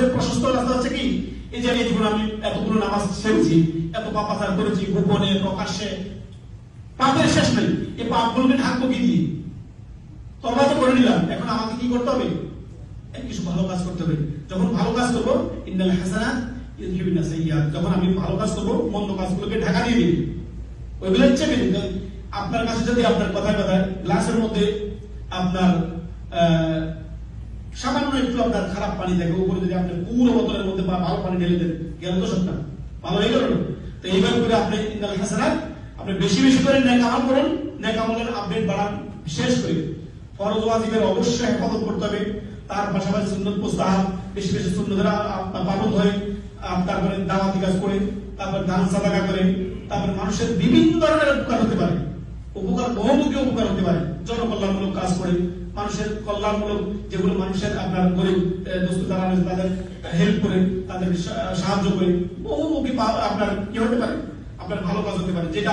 যে প্রশস্ত রাস্তা হচ্ছে কি? এই যে জীবন আমি এতগুলো নামাজ সেরেছি, এত পাপাচার করেছি, গোপনে, প্রকাশ্যে। পাপের শেষ নেই। এই পাপগুলোকে ঢাকবো কি দিয়ে? তবা তো করে নিলাম। এখন আমাকে কি করতে হবে? কিছু ভালো কাজ করতে হবে। যখন ভালো কাজ করব, ইন্নাল হাসানা ইউহিবিনা সাইয়্যাত। যখন আমি ভালো কাজ করব, মন্দ কাজগুলোকে ঢাকা দিয়ে দিবি। ওইগুলো হচ্ছে। আপনার কাছে যদি আপনার কথায় কথায় গ্লাসের মধ্যে আপনার সামান্য একটু আপনার খারাপ পানি উপরে যদি আপনি পুরো বোতলের মধ্যে ভালো পানি ঢেলে দেন তো ভালো হয়ে গেল? তো এইভাবে করে আপনি ইন্দাল আপনি বেশি বেশি করে আমল করুন। আমলের আপডেট বাড়ান করে। ফরজ ওয়াজিবের অবশ্যই হেফাজত করতে হবে। তার পাশাপাশি সুন্নত মুস্তাহাব, বেশি বেশি তারপরে দাওয়াতি কাজ করে তারপর দান সাদাকা করে তারপরে মানুষের বিভিন্ন ধরনের উপকার হতে পারে। উপকার বহুমুখী উপকার হতে পারে। কাজ করে। মানুষের কল্যাণমূলক যেগুলো মানুষের আপনার গরিব দোস্ত তাদের হেল্প করে তাদের সাহায্য করে। বহুমুখী আপনার কি হতে পারে? আপনার ভালো কাজ হতে পারে। যেটা